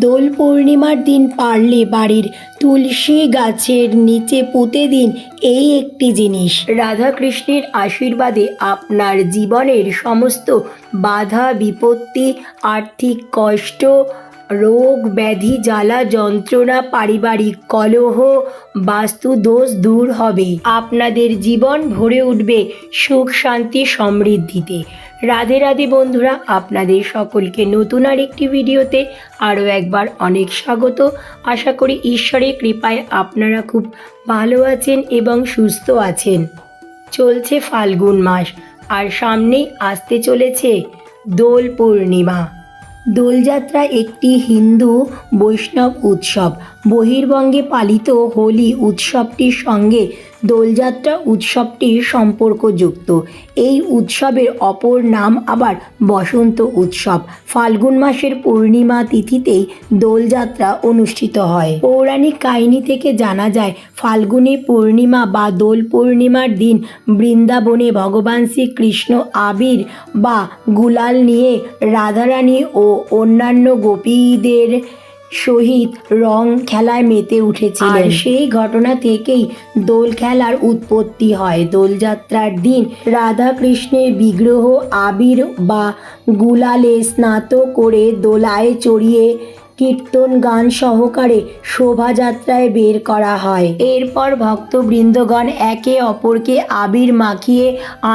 দোল পূর্ণিমার দিন পারলে বাড়ির তুলসী গাছের নিচে পুঁতে দিন এই একটি জিনিস। রাধাকৃষ্ণের আশীর্বাদে আপনার জীবনের সমস্ত বাধা, বিপত্তি, আর্থিক কষ্ট, রোগ, ব্যাধি, জ্বালা, যন্ত্রণা, পারিবারিক কলহ, বাস্তু দোষ দূর হবে। আপনাদের জীবন ভরে উঠবে সুখ, শান্তি, সমৃদ্ধিতে। রাধে রাধে বন্ধুরা, আপনাদের সকলকে নতুন আর একটি ভিডিওতে আরও একবার অনেক স্বাগত। আশা করি ঈশ্বরের কৃপায় আপনারা খুব ভালো আছেন এবং সুস্থ আছেন। চলছে ফাল্গুন মাস, আর সামনেই আসতে চলেছে দোল পূর্ণিমা। দোলযাত্রা একটি হিন্দু বৈষ্ণব উৎসব। বহির্বঙ্গে পালিত হোলি উৎসবটির সঙ্গে দোলযাত্রা উৎসবটির সম্পর্কযুক্ত। এই উৎসবের অপর নাম আবার বসন্ত উৎসব। ফাল্গুন মাসের পূর্ণিমা তিথিতেই দোলযাত্রা অনুষ্ঠিত হয়। পৌরাণিক কাহিনী থেকে জানা যায়, ফাল্গুনী পূর্ণিমা বা দোল পূর্ণিমার দিন বৃন্দাবনে ভগবান শ্রীকৃষ্ণ আবির বা গুলাল নিয়ে রাধারানী ও অন্যান্য গোপীদের সহিত রং খেলায় মেতে উঠেছিলেন। আর সেই ঘটনা থেকেই দোল খেলার উৎপত্তি হয়। দোলযাত্রার দিন রাধা কৃষ্ণের বিগ্রহ আবির বা গুলালে স্নাত করে দোলায় চড়িয়ে কীর্তন গান সহকারে শোভাযাত্রায় বের করা হয়। এরপর ভক্তবৃন্দগণ একে অপরকে আবির মাখিয়ে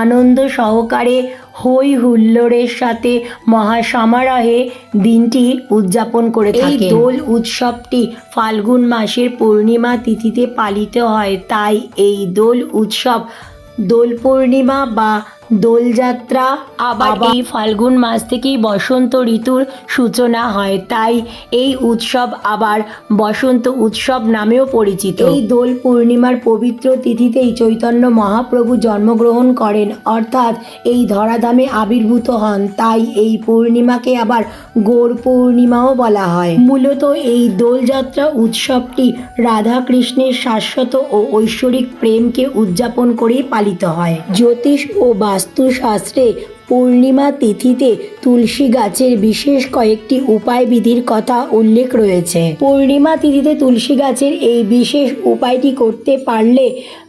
আনন্দ সহকারে হই হুল্লোড়ের সাথে মহাসমারোহে দিনটি উদযাপন করে এই দোল উৎসবটি ফাল্গুন মাসের পূর্ণিমা তিথিতে পালিত হয়। তাই এই দোল উৎসব দোল পূর্ণিমা বা দোলযাত্রা আবার এই ফাল্গুন মাস থেকেই বসন্ত ঋতুর সূচনা হয়। তাই এই উৎসব আবার বসন্ত উৎসব নামেও পরিচিত। এই দোল পূর্ণিমার পবিত্র তিথিতেই চৈতন্য মহাপ্রভু জন্মগ্রহণ করেন। অর্থাৎ এই ধরাধামে আবির্ভূত হন। তাই এই পূর্ণিমাকে আবার গৌর পূর্ণিমাও বলা হয়। মূলত এই দোলযাত্রা উৎসবটি রাধা কৃষ্ণের শাশ্বত ও ঐশ্বরিক প্রেমকে উদযাপন করেই পালিত হয়। জ্যোতিষ ও বাস্তুশাস্ত্রে পূর্ণিমা তিথিতে তুলসী গাছের বিশেষ কয়েকটি উপায় বিধির কথা উল্লেখ রয়েছে। পূর্ণিমা তিথিতে তুলসী গাছের এই বিশেষ উপায়টি করতে পারলে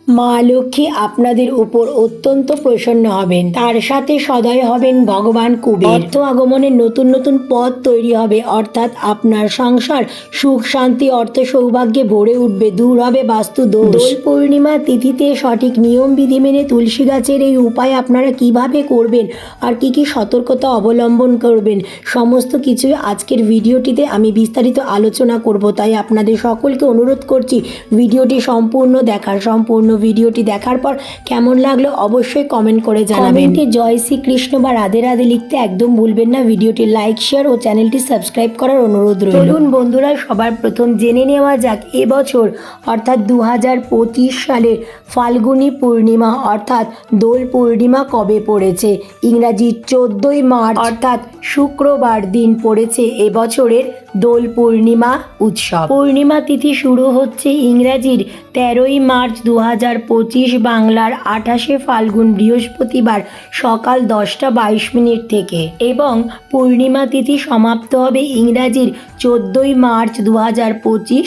মা লক্ষ্মী আপনাদের উপর অত্যন্ত প্রসন্ন হবেন। তার সাথে সদয় হবেন ভগবান কুবের। অর্থ আগমনের নতুন নতুন পথ তৈরি হবে, অর্থাৎ আপনার সংসার সুখ, শান্তি, অর্থ সৌভাগ্যে ভরে উঠবে, দূর হবে বাস্তু দোষ। পূর্ণিমা তিথিতে সঠিক নিয়ম, বিধি মেনে তুলসী গাছের এই উপায় আপনারা কীভাবে করবেন আর কি কি সতর্কতা অবলম্বন করবেন, সমস্ত কিছু আজকের ভিডিওটিতে আমি বিস্তারিত আলোচনা করব। তাই আপনাদের সকলকে অনুরোধ করছি, ভিডিওটি সম্পূর্ণ দেখার, সম্পূর্ণ ভিডিওটি দেখার পর কেমন লাগল অবশ্যই কমেন্ট করে জানাবেন। কমেন্টে জয় শ্রীকৃষ্ণ বা রাধে রাধে লিখতে একদম ভুলবেন না। ভিডিওটি লাইক শেয়ার ও চ্যানেলটি সাবস্ক্রাইব করার অনুরোধ রইল। চলুন বন্ধুরা সবার প্রথম জেনে নেওয়া যাক এবছর অর্থাৎ দু হাজার পঁচিশ সালের ফাল্গুনী পূর্ণিমা অর্থাৎ দোল পূর্ণিমা কবে পড়েছে? ইংরাজি চোদ্দই মার্চ অর্থাৎ শুক্রবার দিন পড়েছে এবছরের দোল পূর্ণিমা উৎসব। পূর্ণিমা তিথি শুরু হচ্ছে ইংরাজির তেরোই মার্চ দু হাজার হাজার পঁচিশ বাংলার আঠাশে ফাল্গুন বৃহস্পতিবার সকাল দশটা বাইশ মিনিট থেকে এবং পূর্ণিমা তিথি সমাপ্ত হবে ইংরাজির চোদ্দোই মার্চ দু হাজার পঁচিশ,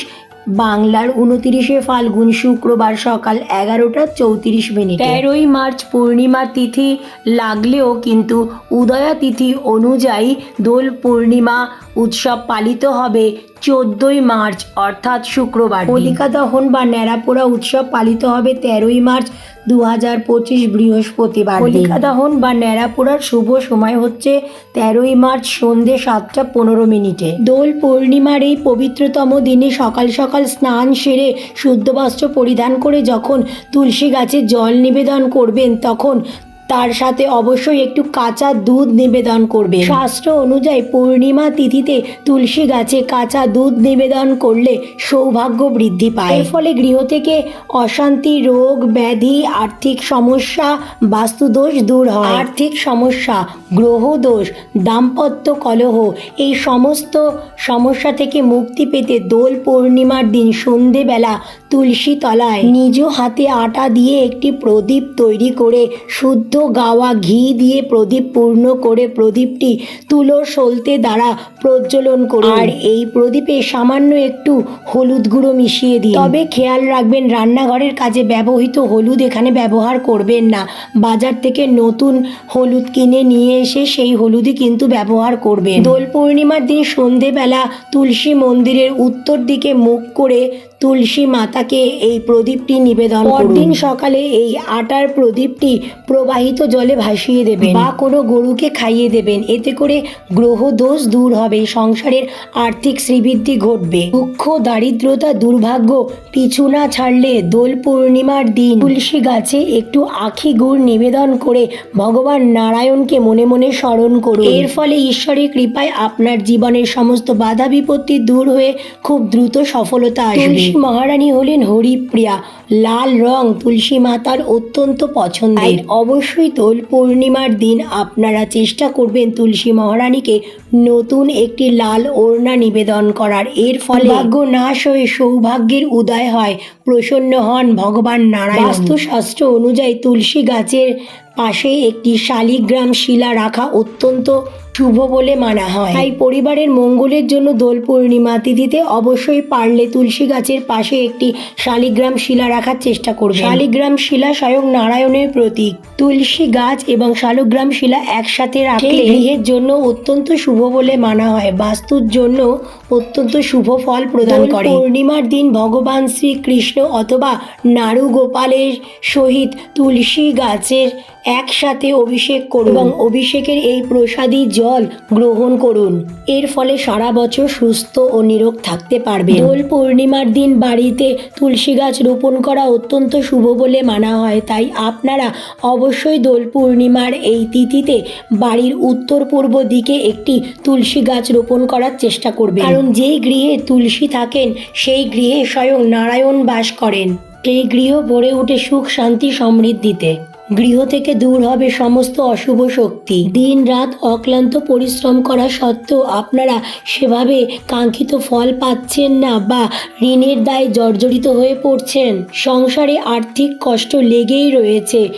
বাংলার উনতিরিশে ফাল্গুন শুক্রবার সকাল এগারোটা চৌত্রিশ মিনিট। তেরোই মার্চ পূর্ণিমা তিথি লাগলেও কিন্তু উদয়া তিথি অনুযায়ী দোল পূর্ণিমা উৎসব পালিত হবে চোদ্দই মার্চ অর্থাৎ শুক্রবার হোলিকা দহন বা ন্যাড়াপোড়া উৎসব পালিত হবে তেরোই মার্চ দু হাজার পঁচিশ বৃহস্পতিবার হোলিকা দহন বা ন্যাড়াপোড়ার শুভ সময় হচ্ছে তেরোই মার্চ সন্ধে সাতটা পনেরো মিনিটে। দোল পূর্ণিমার এই পবিত্রতম দিনে সকাল সকাল স্নান সেরে শুদ্ধ বস্ত্র পরিধান করে যখন তুলসী গাছে জল নিবেদন করবেন তখন তার সাথে অবশ্যই একটু কাঁচা দুধ নিবেদন করবে শাস্ত্র অনুযায়ী পূর্ণিমা তিথিতে তুলসী গাছে কাঁচা দুধ নিবেদন করলে সৌভাগ্য বৃদ্ধি পায়। এর ফলে গৃহ থেকে অশান্তি, রোগ, ব্যাধি, আর্থিক সমস্যা, বাস্তুদোষ দূর হয়। আর্থিক সমস্যা গ্রহ দোষ দাম্পত্য কলহ এই সমস্ত সমস্যা থেকে মুক্তি পেতে দোল পূর্ণিমার দিন সন্ধেবেলা তুলসী তলায় নিজ হাতে আটা দিয়ে একটি প্রদীপ তৈরি করে শুদ্ধ সিদ্ধ গাওয়া ঘি দিয়ে প্রদীপ পূর্ণ করে প্রদীপটি তুলো সলতে দ্বারা প্রজ্বলন করুন। আর এই প্রদীপে সামান্য একটু হলুদ গুঁড়ো মিশিয়ে দিন। তবে খেয়াল রাখবেন রান্নাঘরের কাজে ব্যবহৃত হলুদ এখানে ব্যবহার করবেন না। বাজার থেকে নতুন হলুদ কিনে নিয়ে এসে সেই হলুদই কিন্তু ব্যবহার করবেন। দোল পূর্ণিমার দিন সন্ধেবেলা তুলসী মন্দিরের উত্তর দিকে মুখ করে তুলসী মাতাকে এই প্রদীপটি নিবেদন পরদিন সকালে এই আটার প্রদীপটি প্রবাহিত জলে ভাসিয়ে দেবেন বা কোনো গরুকে খাইয়ে দেবেন। এতে করে গ্রহ দোষ দূর হবে। সংসারের আর্থিক শ্রীবৃদ্ধি ঘটবে। দুঃখ দারিদ্রতা দুর্ভাগ্য পিছু না ছাড়লে দোল পূর্ণিমার দিন। তুলসী গাছে একটু আখি গুড় নিবেদন করে ভগবান নারায়ণকে মনে মনে স্মরণ করুন। এর ফলে ঈশ্বরের কৃপায় আপনার জীবনের সমস্ত বাধা বিপত্তি দূর হয়ে খুব দ্রুত সফলতা আসবে। মহারানী হলেন হরিপ্রিয়া। লাল রং তুলসী মাতার অত্যন্ত পছন্দের। অবশ্যই দোল পূর্ণিমার দিন আপনারা চেষ্টা করবেন তুলসী মহারানীকে নতুন একটি লাল ওড়না নিবেদন করার। এর ফলে ভাগ্য নাশ হয়ে সৌভাগ্যের উদয় হয়। প্রসন্ন হন ভগবান নারায়ণ। বাস্তুশাস্ত্র অনুযায়ী তুলসী গাছের পাশে একটি শালিগ্রাম শিলা রাখা অত্যন্ত শুভ বলে মানা হয়। তাই পরিবারের মঙ্গলের জন্য দোল পূর্ণিমা তিথিতে অবশ্যই পারলে তুলসী গাছের পাশে একটি শালিগ্রাম শিলা রাখার চেষ্টা করবে শালিগ্রাম শিলা স্বয়ং নারায়ণের প্রতীক। তুলসী গাছ এবং শালগ্রাম শিলা একসাথে রাখলে গৃহের জন্য অত্যন্ত শুভ বলে মানা হয়। বাস্তুর জন্য অত্যন্ত শুভ ফল প্রদান করে। পূর্ণিমার দিন ভগবান শ্রীকৃষ্ণ অথবা নারু গোপালের সহিত তুলসী গাছের একসাথে অভিষেক করুন। এবং অভিষেকের এই প্রসাদী জল গ্রহণ করুন। এর ফলে সারা বছর সুস্থ ও নিরোগ থাকতে পারবে দোল পূর্ণিমার দিন বাড়িতে তুলসী গাছ রোপণ করা অত্যন্ত শুভ বলে মানা হয়। তাই আপনারা অবশ্যই দোল পূর্ণিমার এই তিথিতে বাড়ির উত্তর পূর্ব দিকে একটি তুলসী গাছ রোপণ করার চেষ্টা করবে কারণ যেই গৃহে তুলসী থাকেন, সেই গৃহে স্বয়ং নারায়ণ বাস করেন। সেই গৃহ ভরে ওঠে সুখ, শান্তি, সমৃদ্ধিতে। গৃহ থেকে দূর হবে সমস্ত অশুভ শক্তি। দিন রাত অক্লান্ত পরিশ্রম করা সত্ত্বেও আপনারা সেভাবে কাঙ্ক্ষিত ফল পাচ্ছেন না বা ঋণের দায় জর্জরিত হয়ে পড়ছেন। সংসারে আর্থিক কষ্ট লেগেই রয়েছে।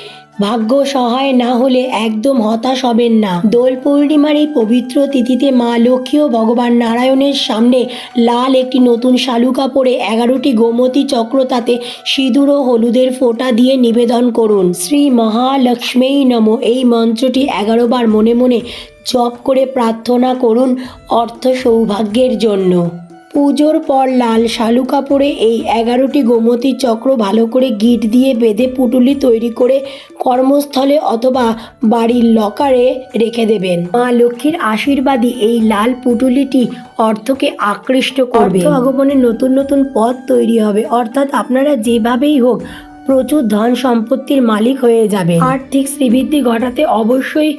ভাগ্য সহায় না হলে একদম হতাশ হবেন না। দোল পূর্ণিমার এই পবিত্র তিথিতে মা লক্ষ্মী ও ভগবান নারায়ণের সামনে লাল একটি নতুন শালুকা পরে এগারোটি গোমতী চক্র তাতে সিঁদুর ও হলুদের ফোঁটা দিয়ে নিবেদন করুন। শ্রী মহালক্ষ্মী নম। এই মন্ত্রটি এগারো বার মনে মনে জপ করে প্রার্থনা করুন অর্থ সৌভাগ্যের জন্য। পুজোর পর লাল শালু কাপড়ে এই এগারোটি গোমতী চক্র ভালো করে গিট দিয়ে বেঁধে পুটুলি তৈরি করে কর্মস্থলে অথবা বাড়ির লকারে রেখে দেবেন। মা লক্ষ্মীর আশীর্বাদী এই লাল পুটুলিটি অর্থকে আকৃষ্ট করবে। আগমনের নতুন নতুন পথ তৈরি হবে। অর্থাৎ আপনারা যেভাবেই হোক প্রচুর ধন সম্পত্তির মালিক হয়ে যাবে আর্থিক শ্রীবৃদ্ধি ঘটাতে অবশ্যই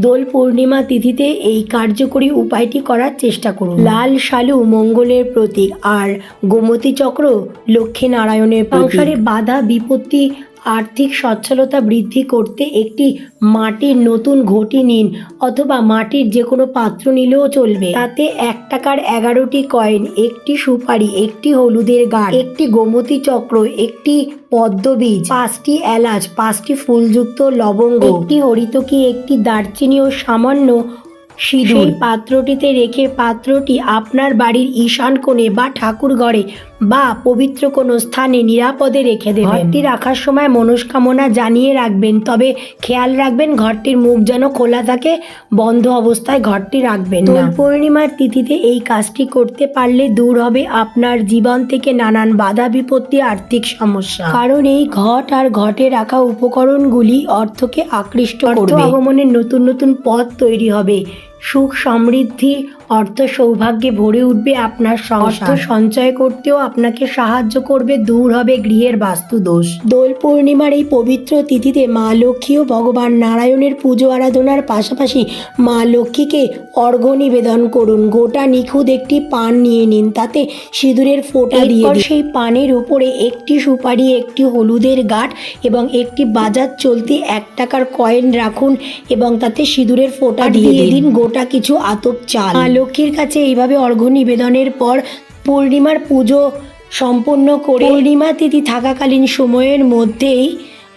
দোল পূর্ণিমা তিথিতে এই কার্যকরী উপায়টি করার চেষ্টা করুন। লাল শালু মঙ্গলের প্রতীক আর গোমতী চক্র লক্ষ্মী নারায়ণের সংসারে বাধা বিপত্তি আর্থিক সচ্ছলতা বৃদ্ধি করতে একটি মাটির নতুন ঘটি নিন অথবা মাটির যে কোনো পাত্র নিলেও চলবে। তাতে এক টাকার এগারোটি কয়েন, একটি সুপারি, একটি হলুদের গাছ একটি গোমতী চক্র, একটি পদ্মবীজ পাঁচটি এলাচ, পাঁচটি ফুলযুক্ত লবঙ্গ, একটি হরিতকি, একটি দারচিনি ও সামান্য সিঁদুর। পাত্রটিতে রেখে পাত্রটি আপনার বাড়ির ঈশান কোণে বা ঠাকুর ঘরে বা পবিত্র কোনো স্থানে নিরাপদে রেখে দেবেন। ঘরটি রাখার সময় মনস্কামনা জানিয়ে রাখবেন তবে খেয়াল রাখবেন ঘরটির মুখ যেন খোলা থাকে বন্ধ অবস্থায় ঘরটি রাখবেন দোল পূর্ণিমার তিথিতে এই কাজটি করতে পারলে দূর হবে আপনার জীবন থেকে নানান বাধা বিপত্তি আর্থিক সমস্যা। কারণ এই ঘট আর ঘটে রাখা উপকরণগুলি অর্থকে আকৃষ্ট করবে। আগমনের নতুন নতুন পথ তৈরি হবে। সুখ সমৃদ্ধি অর্থ সৌভাগ্যে ভরে উঠবে আপনার অর্থ সঞ্চয় করতেও আপনাকে সাহায্য করবে দূর হবে গৃহের বাস্তু দোষ দোল পূর্ণিমার এই পবিত্র তিথিতে মা লক্ষ্মী ও ভগবান নারায়ণের পুজো আরাধনার পাশাপাশি মা লক্ষ্মীকে অর্ঘ্য নিবেদন করুন। গোটা নিখুঁত একটি পান নিয়ে নিন তাতে সিঁদুরের ফোঁটা দিয়ে সেই পানের উপরে একটি সুপারি একটি হলুদের গাঠ এবং একটি বাজার চলতি এক টাকার কয়েন রাখুন এবং তাতে সিঁদুরের ফোঁটা দিয়ে দিন। গোটা কিছু আতপ চাল। মা লক্ষ্মীর কাছে এইভাবে অর্ঘ্য নিবেদনের পর পূর্ণিমার পুজো সম্পন্ন করে পূর্ণিমা তিথি থাকাকালীন সময়ের মধ্যেই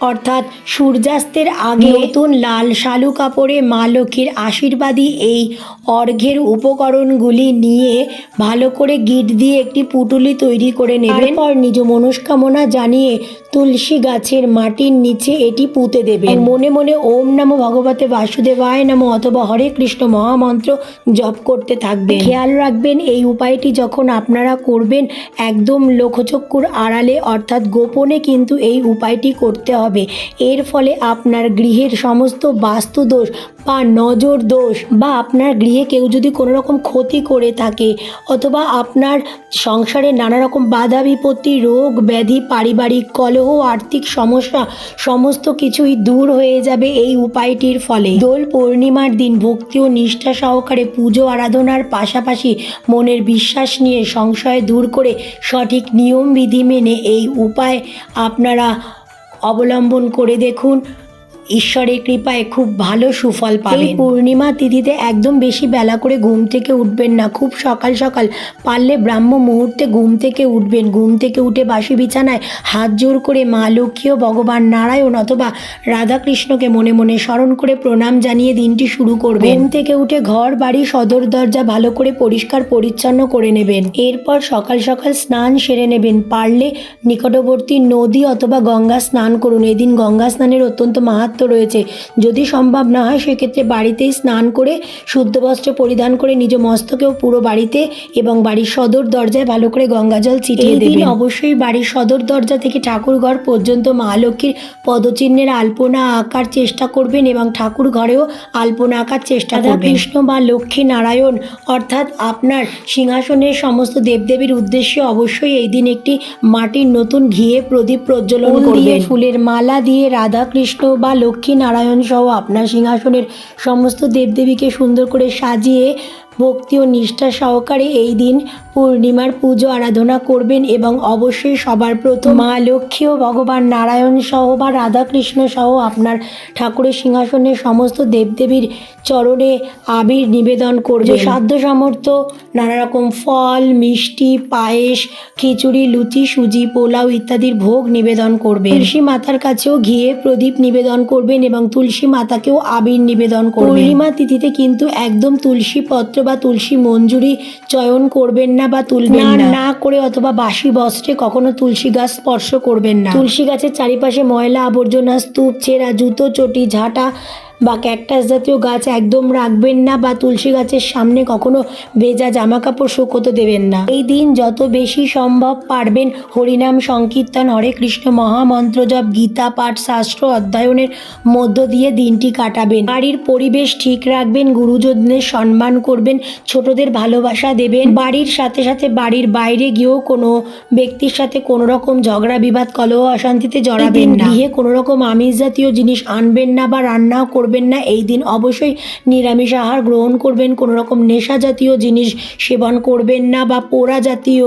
অর্থাৎ সূর্যাস্তের আগে নতুন লাল শালু কাপড়ে মা লক্ষ্মীর আশীর্বাদী এই অর্ঘের উপকরণগুলি নিয়ে ভালো করে গিট দিয়ে একটি পুটুলি তৈরি করে নেবেন। পর নিজ মনস্কামনা জানিয়ে তুলসী গাছের মাটির নিচে এটি পুঁতে দেবেন মনে মনে ওম নমো ভগবতে বাসুদেবায় নমো অথবা হরে কৃষ্ণ মহামন্ত্র জপ করতে থাকবেন। খেয়াল রাখবেন, এই উপায়টি যখন আপনারা করবেন, একদম লোকচক্ষুর আড়ালে অর্থাৎ গোপনে কিন্তু এই উপায়টি করতে হবে। এর ফলে আপনার গৃহের সমস্ত বাস্তু দোষ বা নজর দোষ বা আপনার গৃহে কেউ যদি কোনো রকম ক্ষতি করে থাকে অথবা আপনার সংসারে নানা রকম বাধা বিপত্তি, রোগ, ব্যাধি, পারিবারিক কলহ আর্থিক সমস্যা, সমস্ত কিছুই দূর হয়ে যাবে এই উপায়টির ফলে। দোল পূর্ণিমার দিন ভক্তি ও নিষ্ঠা সহকারে পুজো, আরাধনার পাশাপাশি মনের বিশ্বাস নিয়ে সংশয় দূর করে সঠিক নিয়ম বিধি মেনে এই উপায় আপনারা অবলম্বন করে দেখুন। ঈশ্বরের কৃপায় খুব ভালো সুফল পাবেন। পূর্ণিমা তিথিতে একদম বেশি বেলা করে ঘুম থেকে উঠবেন না। খুব সকাল সকাল পারলে ব্রাহ্ম মুহূর্তে ঘুম থেকে উঠবেন। ঘুম থেকে উঠে বাসি বিছানায় হাত জোর করে মা লক্ষ্মী ও ভগবান নারায়ণ অথবা রাধাকৃষ্ণকে মনে মনে স্মরণ করে প্রণাম জানিয়ে দিনটি শুরু করবেন। ঘুম থেকে উঠে ঘর, বাড়ি, সদর দরজা ভালো করে পরিষ্কার পরিচ্ছন্ন করে নেবেন। এরপর সকাল সকাল স্নান সেরে নেবেন। পারলে নিকটবর্তী নদী অথবা গঙ্গা স্নান করুন। এদিন গঙ্গা স্নানের অত্যন্ত মাহাত্ম্য রয়েছে। যদি সম্ভব না হয় সেক্ষেত্রে বাড়িতেই স্নান করে শুদ্ধ বস্ত্র পরিধান করে নিজ মস্তকেও পুরো বাড়িতে এবং বাড়ির সদর দরজায় ভালো করে গঙ্গা জল ছিটিয়ে দেবেন। অবশ্যই বাড়ির সদর দরজা থেকে ঠাকুর ঘর পর্যন্ত মা লক্ষ্মীর পদচিহ্নের আলপনা আঁকার চেষ্টা করবেন এবং ঠাকুর ঘরেও আলপনা আঁকার চেষ্টা করবেন। কৃষ্ণ বা লক্ষ্মী নারায়ণ অর্থাৎ আপনার সিংহাসনের সমস্ত দেবদেবীর উদ্দেশ্যে অবশ্যই এই দিন একটি মাটির নতুন ঘিয়ে প্রদীপ প্রজ্বলন করবেন। ফুলের মালা দিয়ে রাধা কৃষ্ণ বা লক্ষ্মী নারায়ণ সহ আপনার সিংহাসনের সমস্ত দেবদেবীকে সুন্দর করে সাজিয়ে ভক্তি ও নিষ্ঠা সহকারে এই দিন পূর্ণিমার পুজো আরাধনা করবেন এবং অবশ্যই সবার প্রথম মা লক্ষ্মী ও ভগবান নারায়ণ সহ বা রাধাকৃষ্ণ সহ আপনার ঠাকুরের সিংহাসনের সমস্ত দেবদেবীর চরণে আবির নিবেদন করবে সাধ্য সামর্থ্য নানা রকম ফল মিষ্টি পায়েস খিচুড়ি লুচি সুজি পোলাও ইত্যাদির ভোগ নিবেদন করবে তুলসী মাতার কাছেও ঘিয়ে প্রদীপ নিবেদন করবেন এবং তুলসী মাতাকেও আবির নিবেদন করবেন। পূর্ণিমা তিথিতে কিন্তু একদম তুলসী পত্র বা তুলসী মঞ্জুরি চয়ন করবেন না বা তুলবেন না না। করে অথবা বাসি বস্ত্রে কখনো তুলসী গাছ স্পর্শ করবেন না। তুলসী গাছের চারিপাশে ময়লা আবর্জনা স্তূপ ছেঁড়া জুতো চটি ঝাঁটা বা ক্যাকটাস জাতীয় গাছ একদম রাখবেন না বা তুলসী গাছের সামনে কখনো ভেজা জামা কাপড় শুকোতে দেবেন না। এই দিন যত বেশি সম্ভব পারবেন হরিনাম সংকীর্তন। হরে কৃষ্ণ মহামন্ত্র জপ গীতা পাঠ শাস্ত্র অধ্যয়নের মধ্য দিয়ে দিনটি কাটাবেন। বাড়ির পরিবেশ ঠিক রাখবেন গুরুজনদের সম্মান করবেন ছোটদের ভালোবাসা দেবেন। বাড়ির সাথে সাথে বাড়ির বাইরে গিয়েও কোনো ব্যক্তির সাথে কোনো রকম ঝগড়া বিবাদ কলহ অশান্তিতে জড়াবেন না। গৃহে কোনো রকম আমিষ জাতীয় জিনিস আনবেন না বা রান্নাও করবেন না। এই দিন অবশ্যই নিরামিষ আহার গ্রহণ করবেন। কোনো রকম নেশা জাতীয় জিনিস সেবন করবেন না বা পোড়া জাতীয়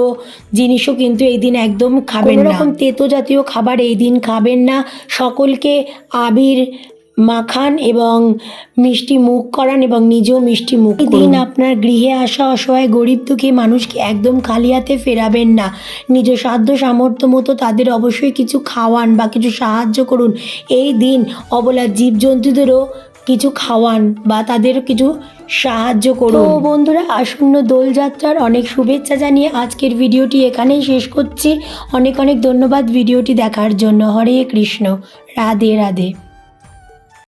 জিনিসও কিন্তু এই দিন একদম খাবেন না। রকম তেতো জাতীয় খাবার এই দিন খাবেন না। সকলকে আবির মাখান এবং মিষ্টি মুখ করান এবং নিজেও মিষ্টি মুখ দিন আপনার গৃহে আসা অসহায় গরিব দুঃখী মানুষকে একদম খালি হাতে ফেরাবেন না। নিজ সাধ্য সামর্থ্য মতো তাদের অবশ্যই কিছু খাওয়ান বা কিছু সাহায্য করুন। এই দিন অবলা জীবজন্তুদেরও কিছু খাওয়ান বা তাদের কিছু সাহায্য করুন। তো বন্ধুরা আসন্ন দোলযাত্রার অনেক শুভেচ্ছা জানিয়ে আজকের ভিডিওটি এখানেই শেষ করছি। অনেক অনেক ধন্যবাদ ভিডিওটি দেখার জন্য। হরে কৃষ্ণ। রাধে রাধে।